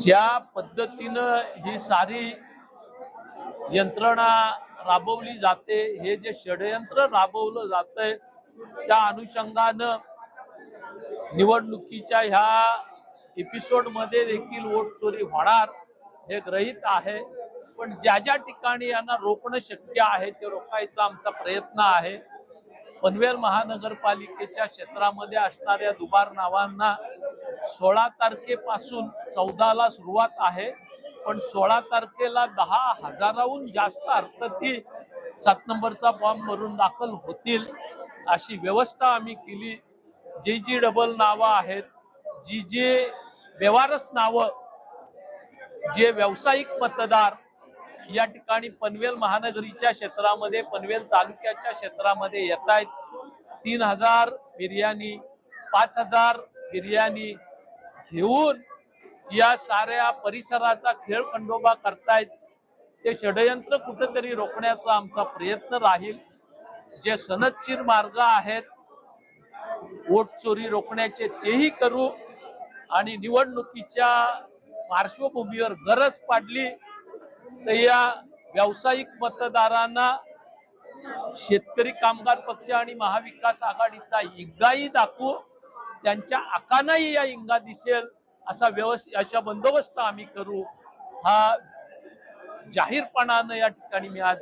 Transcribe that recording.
ज्या पद्धतीनं ही सारी यंत्रणा राबवली जाते हे जे षडयंत्र राबवलं जातंय त्या अनुषंगानं निवडणुकीच्या ह्या एपिसोडमध्ये देखील वोट चोरी होणार हे ग्रहित आहे. पण ज्या ज्या ठिकाणी यांना रोखणं शक्य आहे ते रोखायचा आमचा प्रयत्न आहे. पनवेल महानगरपालिकेच्या क्षेत्रामध्ये असणाऱ्या दुबार नावांना सोळा तारखेपासून चौदाला सुरुवात आहे. पण सोळा तारखेला दहा हजाराहून जास्त अर्थार्थी सात नंबरचा फॉर्म भरून दाखल होतील अशी व्यवस्था आम्ही केली. जी जी डबल नावं आहेत जी जे व्यवहारच नावं जे व्यावसायिक मतदार या ठिकाणी पनवेल महानगरीच्या क्षेत्रामध्ये पनवेल तालुक्याच्या क्षेत्रामध्ये येत आहेत तीन हजार बिर्याणी पाच हजार बिर्याणी घेऊन या साऱ्या परिसराचा खेळ खंडोबा करतायत. ते षडयंत्र कुठेतरी रोखण्याचा आमचा प्रयत्न राहील. जे सनदशीर मार्ग आहेत वोट चोरी रोखण्याचे तेही करू आणि निवडणुकीच्या पार्श्वभूमीवर गरज पाडली तर या व्यावसायिक मतदारांना शेतकरी कामगार पक्ष आणि महाविकास आघाडीचा इंगाही दाखवू. त्यांच्या आकानाही या इंगा दिसेल असा व्यवस्थित अशा बंदोबस्त आम्ही करू. हा जाहीरपणानं या ठिकाणी मी आज